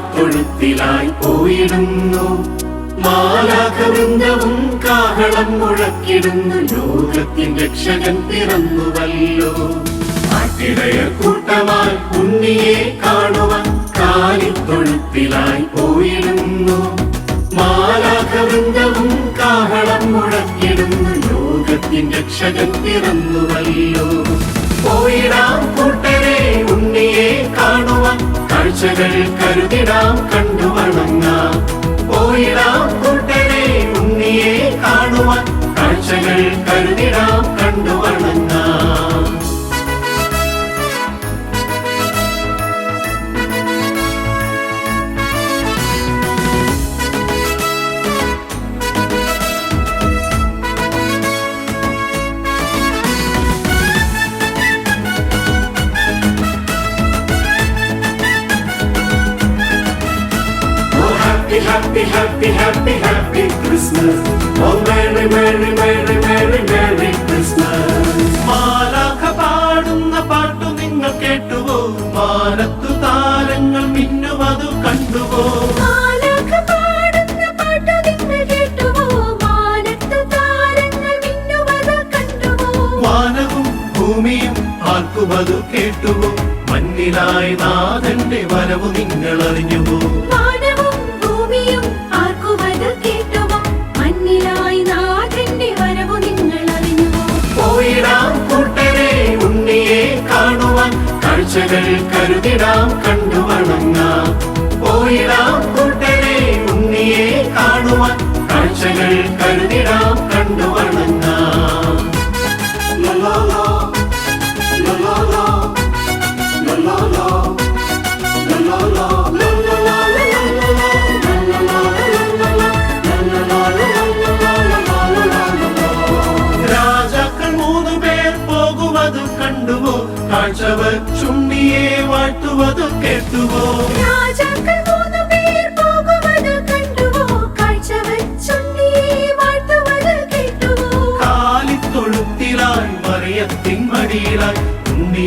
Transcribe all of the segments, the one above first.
കാലിത്തൊഴുത്തിലായി പോയിടുന്നു. മാലാഖവൃന്ദവും കാഹളം മുഴക്കിടുന്നു. ലോകത്തിൻ രക്ഷകൻ പിറന്നുവല്ലോ. ആട്ടിടയർ കൂട്ടമായി ഉണ്ണിയെ കാണുവാൻ കാലിത്തൊഴുത്തിലായി പോയിടുന്നു. മാലാഖവൃന്ദവും കാഹളം മുഴക്കിടുന്നു. ലോകത്തിൻ രക്ഷകൻ പിറന്നുവല്ലോ. പോയിടാം കാഴ്ചകൾ കരുതിടാം കണ്ടു വണങ്ങാം. പോയിടാം കൂട്ടരെ ഉണ്ണിയെ കാണുവാൻ. കാഴ്ചകൾ കരുതിടാം കണ്ടു happy, happy, happy, Christmas. Oh, Merry, Merry, Merry, Merry, Merry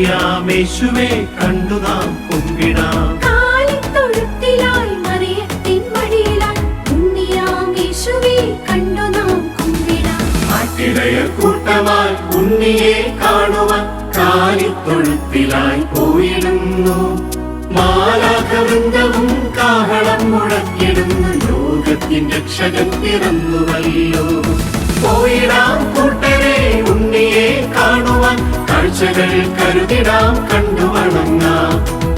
ഉണ്ണിയാമേശുവെ കണ്ടു നാം കുമ്പിടാം. കാലിത്തൊഴുത്തിലായി മറിയത്തിൻ മടിയിലായി ഉണ്ണിയാം യേശുവെ കണ്ടു നാം കുമ്പിടാം. കൂട്ടമായി ഉണ്ണിയെ കാണുവാൻ കാലിത്തൊഴുത്തിലായി പോയിടുന്നു. മാലാകവൃന്ദവും കാഹളം മുഴക്കിടുന്നു ലോകത്തിൻ രക്ഷകൻ പിറന്നുവല്ലോ. പോയിടാം കൂട്ടരെ കാണുവാൻ കാഴ്ചകൾ കരുതിടാം കണ്ടു വണങ്ങാം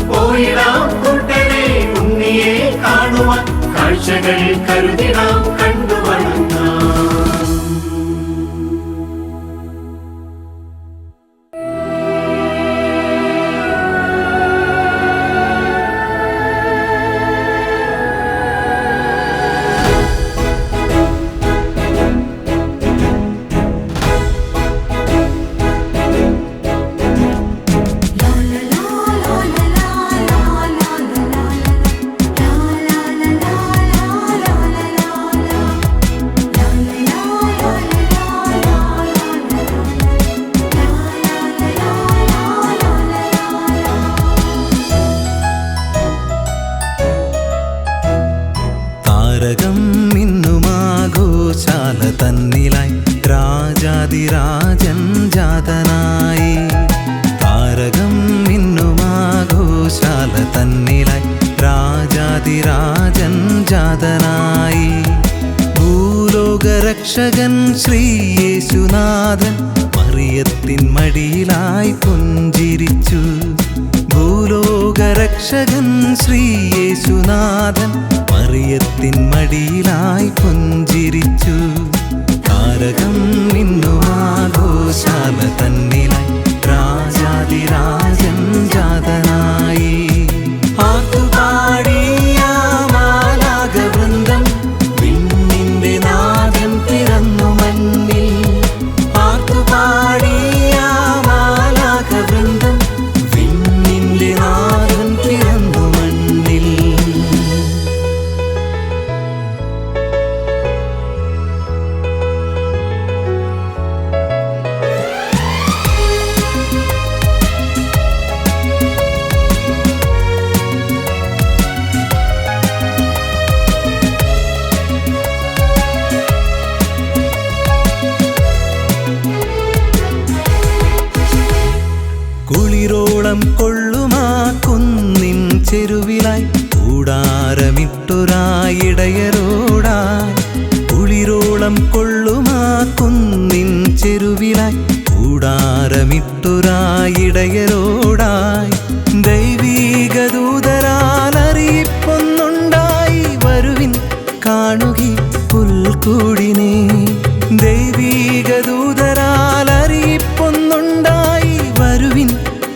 പോയിടാം കൂട്ടരെ ഉണ്ണിയെ കാണുവാൻ. കാഴ്ചകൾ കരുതിടാം താരകം മിന്നുമാഘോഷാല തന്നിലായി. രാജാതിരാജൻ ജാതനായി. താരകം മിന്നുമാഘോഷാല തന്നിലായി. രാജാതിരാജൻ ജാതനായി. ഭൂലോകരക്ഷകൻ ശ്രീയേശുനാഥൻ മറിയത്തിൻ മടിയിലായി പുഞ്ചിരിച്ചു. ഭൂലോകരക്ഷകൻ ശ്രീയേശുനാഥൻ മറിയത്തിൻ മടിയിലായി പുഞ്ചിരിച്ചു. താരകം ആഘോഷാല തന്നിലായി രാജാതിരാജൻ ദൂതരാൽ വരുവിൻ കാണുകി പുൽക്കൂടിനെ. ദൈവീക ദൂതരാൽ അറിയിപ്പൊന്നുണ്ടായി വരുവിൻ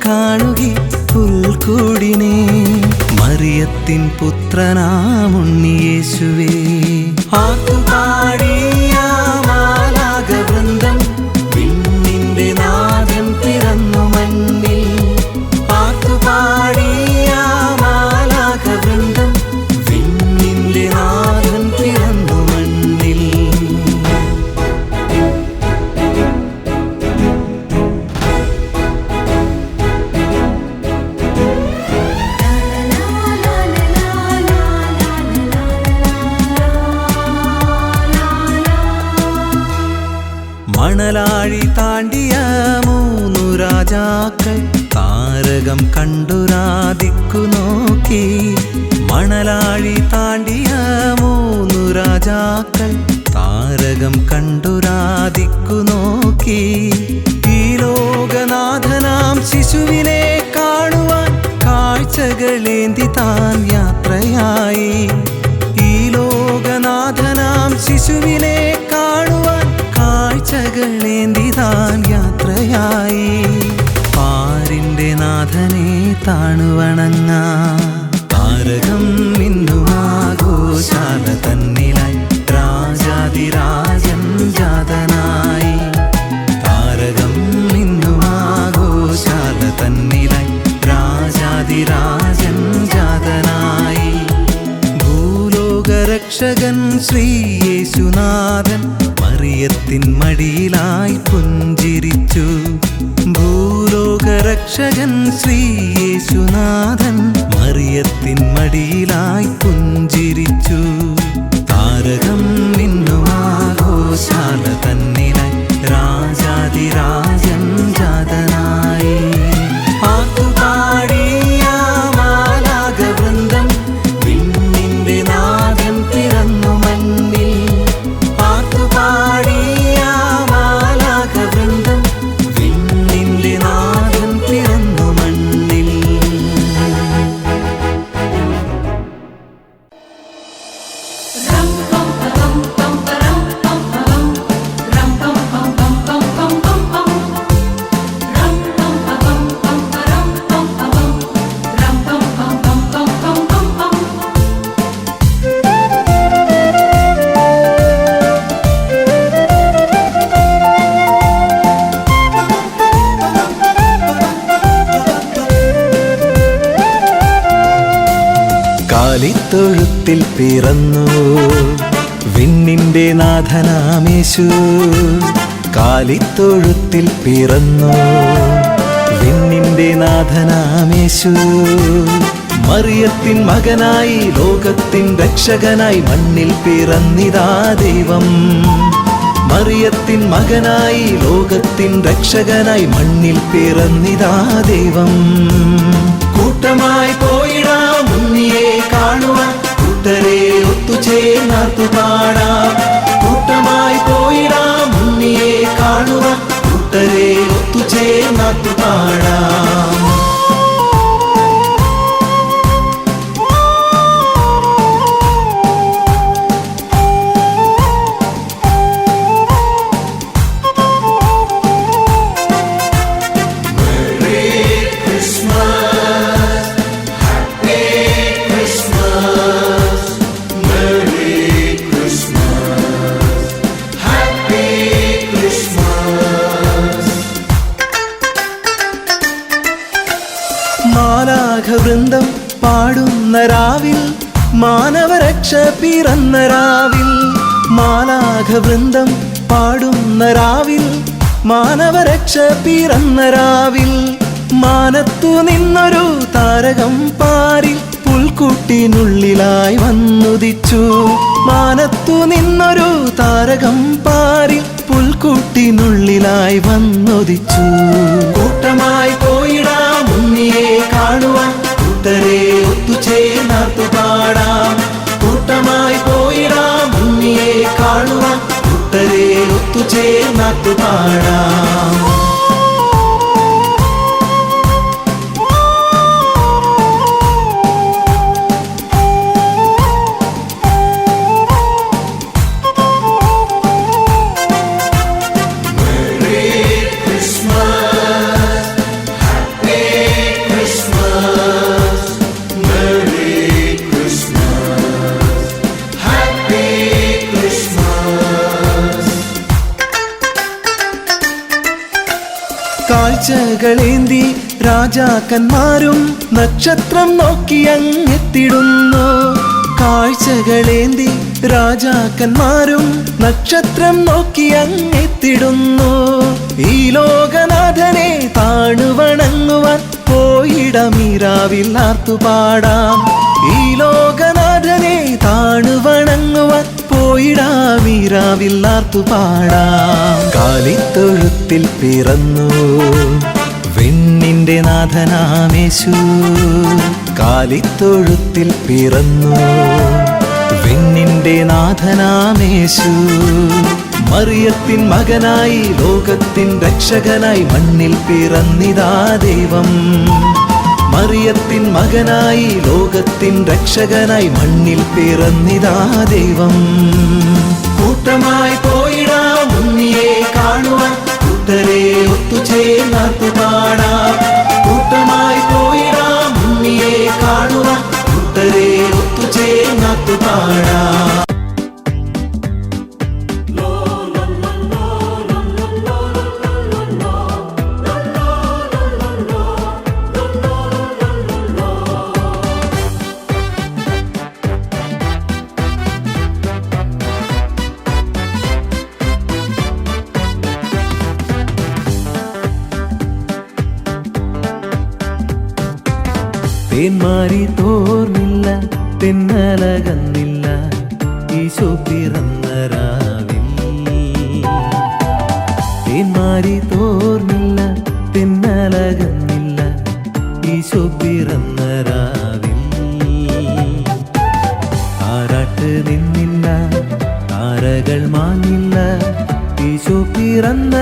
കാണുകി പുൽക്കൂടിനെ. മറിയത്തിൻ പുത്രനാമുണ്ണിയേശുവേ ആത്തുപാടിയാമാലാകവൃന്ദം മണലാഴി താണ്ടിയ മൂന്നു രാജാക്കൾ താരകം കണ്ടുരാദിക്കു നോക്കി. മണലാഴി താണ്ടിയ മൂന്നു രാജാക്കൾ താരകം കണ്ടുരാദിക്കു നോക്കി. ഈ ലോകനാഥനാം ശിശുവിനെ കാണുവാൻ കാഴ്ചകളേന്തി താൻ യാത്രയായി. ഈ ലോകനാഥനാം ശിശുവിനെ കാഴ്ചകളേന്തി താൻ യാത്രയായി. പാരിന്റെ നാഥനെ താണുവണങ്ങ. താരകം ഇന്നുമാഘോഷാല തന്നിലായി രാജാതിരാജൻ ജാതനായി. താരകം ഇന്നുമാഘോഷാല തന്നിലായി രാജാതിരാജൻ ജാതനായി. ഭൂലോകരക്ഷകൻ ശ്രീയേശുനാഥൻ മറിയത്തിൻ മടിയിലായി പുഞ്ചിരിച്ചു. ഭൂലോകരക്ഷകൻ ശ്രീയേശുനാഥൻ മറിയത്തിൻ മടിയിലായി പുഞ്ചിരിച്ചു. താരകം പിറന്നു. വിണ്ണിന്റെ നാഥനാമേശു കാലിത്തൊഴുത്തിൽ പിറന്നു. വിണ്ണിന്റെ നാഥനാമേശു മറിയത്തിൻ മകനായി ലോകത്തിൻ രക്ഷകനായി മണ്ണിൽ പിറന്നിതാ ദൈവം. മറിയത്തിൻ മകനായി ലോകത്തിൻ രക്ഷകനായി മണ്ണിൽ പിറന്നിതാ ദൈവം. കൂട്ടമായി പോയിടാം പാടാം. കൂട്ടമായി പോയിടാം. ഉണ്ണിയെ കാണുക കൂട്ടരെ ഒത്തുചേർന്നാർത്തു പാടാം. മാലാഘവൃന്ദം പാടുന്ന രാവിൽ മാനവരക്ഷ പിറന്ന രാവിൽ. മാനത്തു നിന്നൊരു താരകം പാരിൽ പുൽക്കുട്ടിനുള്ളിലായി വന്നുദിച്ചു. മാനത്തു നിന്നൊരു താരകം പാരിൽ പുൽക്കുട്ടിനുള്ളിലായി വന്നുദിച്ചു. കൂട്ടമായി പോയിടാ മുന്നിയെ കാണുവാൻ കൂട്ടരെ ഒത്തുചേർന്നാർത്തു പാടാം. കൂട്ടമായി പോയിടാ മുന്നിയെ കാണുവാൻ చేర్నత్తుతాడా പാടാം കാഴ്ചകളേന്തി രാജാക്കന്മാരും നക്ഷത്രം നോക്കി അങ്ങെത്തിടുന്നു. കാഴ്ചകളേന്തി രാജാക്കന്മാരും നക്ഷത്രം നോക്കി അങ്ങെത്തിടുന്നു. ഈ ലോകനാഥനെ താണുവണങ്ങുവാൻ പോയിടമീരാവിൽ പാടാം. ഈ ലോകനാഥനെ താണുവണങ്ങുവാൻ പോയിടാമീരാവിൽ പാടാം. കാലിത്തൊഴുത്തിൽ പിറന്നു. വെണ്ണിന്റെ നാഥനാമേശു കാലിത്തൊഴുത്തിൽ പിറന്നു. വെണ്ണിന്റെ നാഥനാമേശു മറിയത്തിൻ മകനായി ലോകത്തിൻ രക്ഷകനായി മണ്ണിൽ പിറന്നിതാ ദൈവം. മറിയത്തിൻ മകനായി ലോകത്തിൻ രക്ഷകനായി മണ്ണിൽ പിറന്നിതാ ദൈവം. കൂട്ടമായി പോയിടാം മുന്നിയെ കാണുവാൻ. കൂട്ടരെ ഒത്തുചേർന്നാർത്തു പാടാം കൂട്ടമായി പോയിടാം ഉണ്ണിയെ കാണുവാൻ കൂട്ടരെ ഒത്തുചേർന്നാർത്തു പാടാം തേന്മാരി തോർന്നില്ല തെന്നലകന്നില്ല ഈശോ പിറന്ന രാവിൽ തേന്മാരി തോർന്നില്ല തെന്നലകന്നില്ല ഈശോ പിറന്ന രാവിൽ ആരാട്ട് നിന്നില്ല താരകൾ മാഞ്ഞില്ല ഈശോ പിറന്ന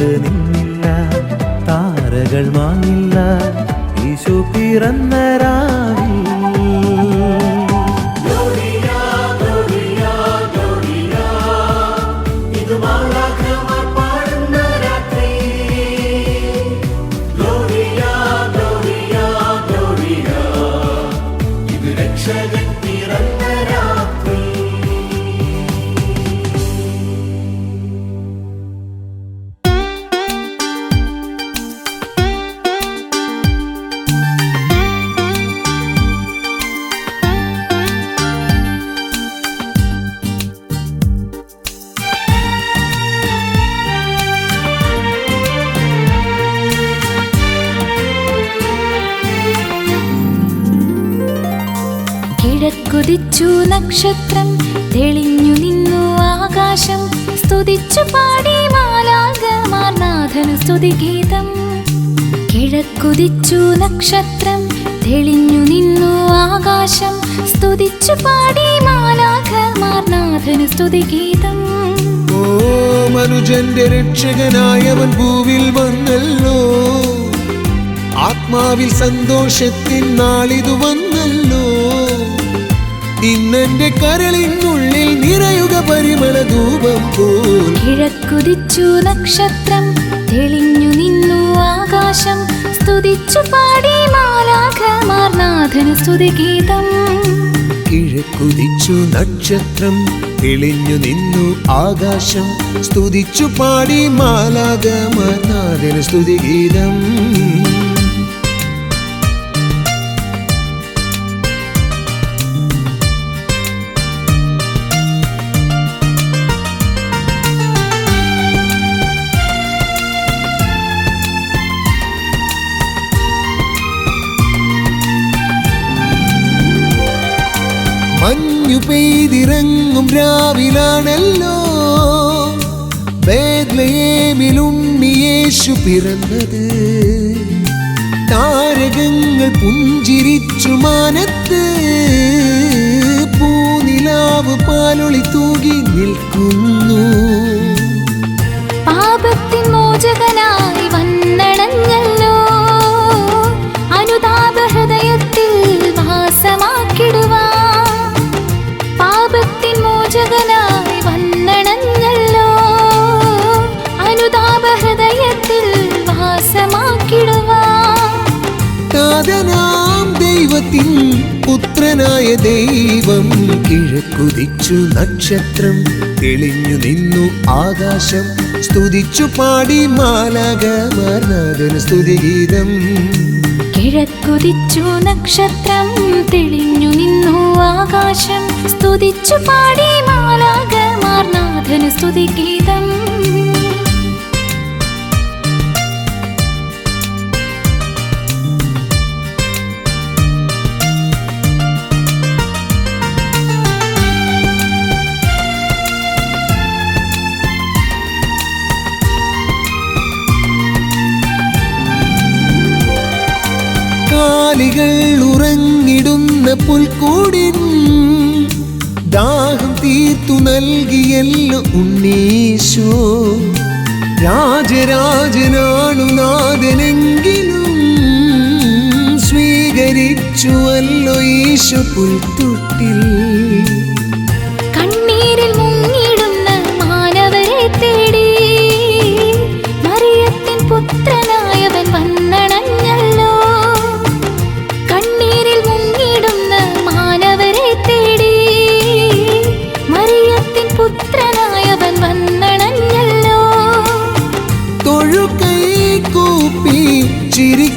താരാട്ട് നിന്നില്ല താരകൾ മാങ്ങില്ല യേശു പിറന്ന കിഴക്കുതിച്ചു നക്ഷത്രം തെളിഞ്ഞു നിന്നു ആകാശം. സ്തുതിച്ചു പാടി മാലാകമാർനാഥനു സ്തുതിഗീതം. കിഴക്കുതിച്ചു നക്ഷത്രം തെളിഞ്ഞു നിന്നു ആകാശം. സ്തുതിച്ചു പാടി മാലാകമാർനാഥനു സ്തുതിഗീതം. ഓ മനുജന്റെ രക്ഷകനായവൻ ഭൂവിൽ വന്നല്ലോ. ആത്മാവിൽ സന്തോഷത്തിൻ നാളിതു വന്നല്ലോ ഇന്നെന്റെ കരളിനുള്ളിൽ നിറയുക പരിമള ധൂപം പോൽ. കിഴക്കുതിച്ചു നക്ഷത്രം തെളിഞ്ഞു നിന്നു ആകാശം. സ്തുതിച്ചു പാടി മാലാഖമാർനാഥന സ്തുതി സ്തുതിഗീതം. കിഴക്കുതിച്ചു നക്ഷത്രം തെളിഞ്ഞു നിന്നു ആകാശം. സ്തുതിച്ചു പാടി മാലാകമാനാഥന സ്തുതിഗീതം. മഞ്ഞു പെയ്തിറങ്ങും രാവിലാണല്ലോ. യേശു പിറന്നത്. താരകങ്ങൾ പുഞ്ചിരിച്ചു മാനത്ത്. പൂനിലാവ് പാലൊളി തൂകി നിൽക്കുന്നു. പാപത്തിൻ മോചകനായി കിഴക്കുതിച്ചു നക്ഷത്രം തെളിഞ്ഞു നിന്നു ആകാശം. സ്തുതിച്ചു പാടി മാലാകമാർനാഥന സ്തുതിഗീതം കിഴക്കുതിച്ചു നക്ഷത്രം തെളിഞ്ഞു നിന്നു ആകാശം. സ്തുതിച്ചു പാടി മാലാകമാർ നാഥനു സ്തുതിഗീതം കാലിക മക്കൾ ഉറങ്ങിടുന്ന പുൽക്കൂടിൻ ദാഹം തീർത്തു നൽകിയല്ലോ ഉണ്ണീശോ. രാജരാജനാണു നാഥനെങ്കിലും സ്വീകരിച്ചുവല്ലോ ഈശോ പുൽത്തൊട്ടിൽ.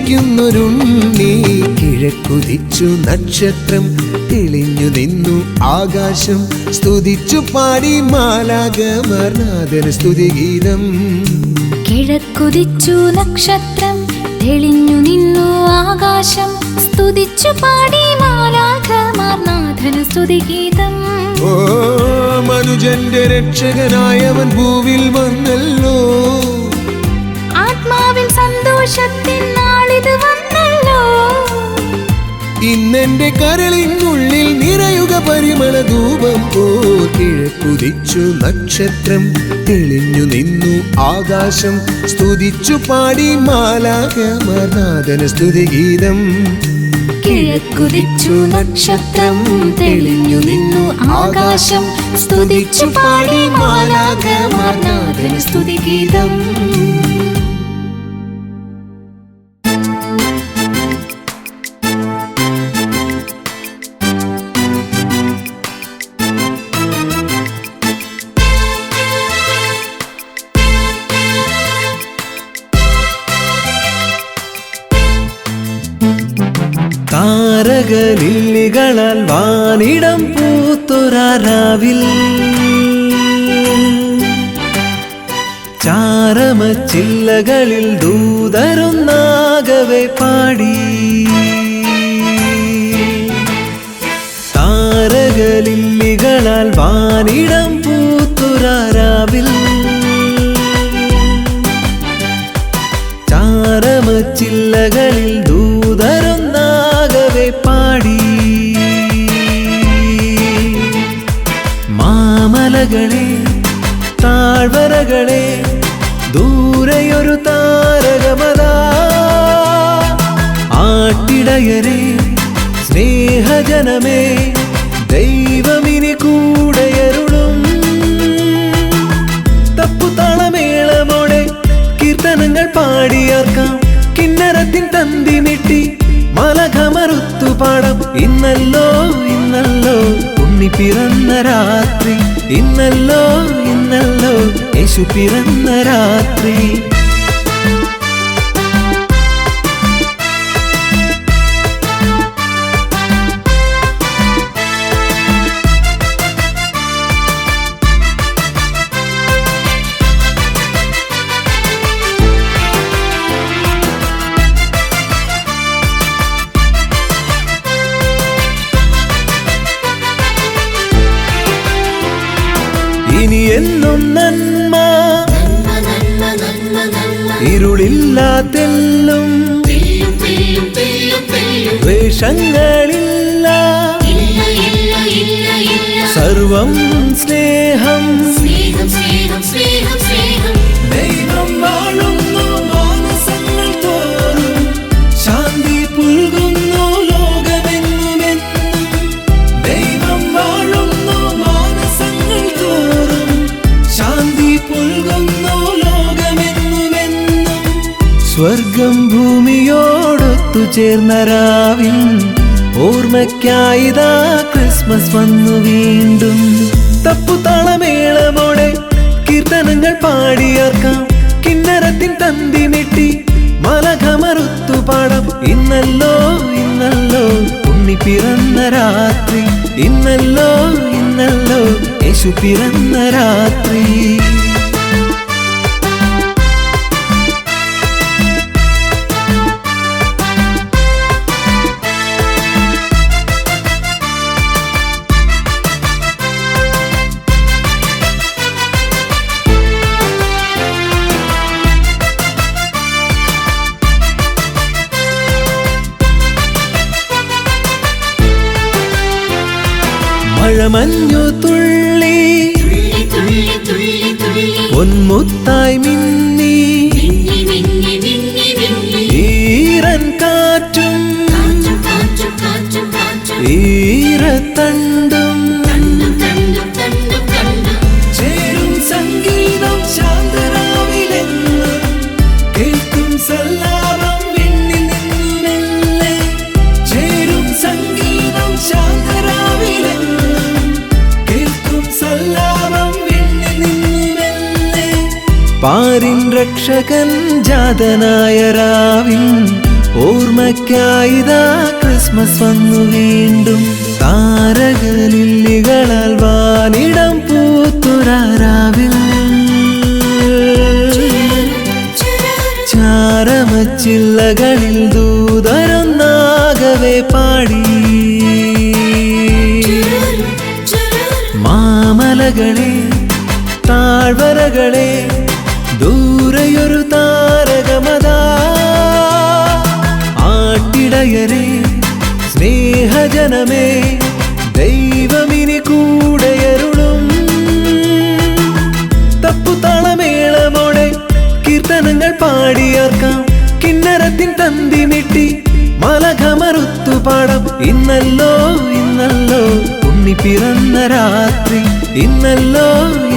ചിരിക്കുന്നൊരുണ്ണി കിഴക്കുതിച്ചു നക്ഷത്രം തെളിഞ്ഞു നിന്നു ആകാശം. സ്തുതിച്ചു പാടി മാലാകമർനാഥന സ്തുതിഗീതം. കിഴക്കുതിച്ചു നക്ഷത്രം തെളിഞ്ഞു നിന്നു ആകാശം. സ്തുതിച്ചു പാടി മാലാഖമാർനാഥനു സ്തുതിഗീതം. ഓ മനുജന്റെ രക്ഷകനായവൻ ഭൂവിൽ വന്നല്ലോ. ആത്മാവിൻ സന്തോഷത്തിൻ വന്നല്ലോ. ഇന്നെന്റെ കരളിനുള്ളിൽ നിറയുക പരിമള ധൂപം. പോ കിഴക്കുതിച്ചു നക്ഷത്രം തെളിഞ്ഞു നിന്നു ആകാശം. സ്തുതിച്ചു പാടി മാലാകമർനാഥന സ്തുതിഗീതം. കിഴക്കുതിച്ചു നക്ഷത്രം തെളിഞ്ഞു നിന്നു ആകാശം. സ്തുതിച്ചു പാടി മാലാഖമാർനാഥനു സ്തുതിഗീതം. വാനിടം പൂത്തൊരാവിൽ ചാരമച്ചില്ലകളിൽ ദൂതരുന്നാകവെ പാടി. താരകലില്ലികളാൽ വാനിടം പൂത്തൊരാവിൽ ചാരമച്ചില്ലകളിൽ ആട്ടിടയരെ സ്നേഹജനമേ ദൈവമിനി കൂടെയരുളും തപ്പുതാളമേളമോടെ കീർത്തനങ്ങൾ പാടിയാർക്കാം കിന്നരത്തിൻ തന്തി മിട്ടി മലകമറുത്തു പാടം. ഇന്നല്ലോ ഇന്നല്ലോ ഉണ്ണി പിറന്ന രാത്രി. ഇന്നല്ലോ ഇന്നല്ലോ യേശു പിറന്ന രാത്രി. ഇരുളില്ലാത്തെല്ലും വേഷങ്ങളില്ല സർവം സ്നേഹം സ്വർഗം ഭൂമിയോടൊത്തു ചേർന്ന രാവിൽ ഓർമ്മയ്ക്കായിതാ ക്രിസ്മസ് വന്നു വീണ്ടും. തപ്പു താളമേളമോടെ കീർത്തനങ്ങൾ പാടിയാർക്കാം കിന്നരത്തിൻ തന്തി മിട്ടി മലകമറുത്തു പാടം. ഇന്നല്ലോ ഇന്നല്ലോ ഉണ്ണി പിറന്ന രാത്രി. ഇന്നല്ലോ ഇന്നല്ലോ യേശു പിറന്ന രാത്രി. മധുരമഞ്ഞു തുള്ളി. പൊന്മുത്തായി മിന്നി. ഈറൻ കാറ്റും. കാറ്റും പാരിൻ രക്ഷകൻ ജാതനായ രാവിൻ ഓർമ്മയ്ക്കായിതാ ക്രിസ്മസ് വന്നു വീണ്ടും. താരകലില്ലികളാൽ വാനിടം പൂത്തുരാരാവിൽ. ചാരമച്ചില്ലകളിൽ ദൂതരൊന്നാകവേ പാടി. മാമലകളെ താഴ്വരകളെ സ്നേഹജനമേ ദൈവമിനി കൂടെയരുളും തപ്പുതാളമേളമോടെ കീർത്തനങ്ങൾ പാടിയാർക്കാം കിന്നരത്തിൻ തന്തി മിട്ടി മലകമറുത്തു പാടം. ഇന്നല്ലോ ഇന്നല്ലോ ഉണ്ണി പിറന്ന രാത്രി. ഇന്നല്ലോ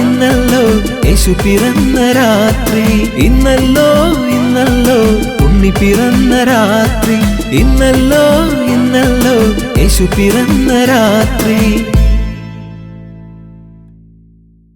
ഇന്നല്ലോ യേശു പിറന്ന രാത്രി. ഇന്നല്ലോ ഇന്നല്ലോ ഉണ്ണി പിറന്ന രാത്രി. ഇന്നല്ലോ ഇന്നല്ലോ യേശു പിറന്ന രാത്രി.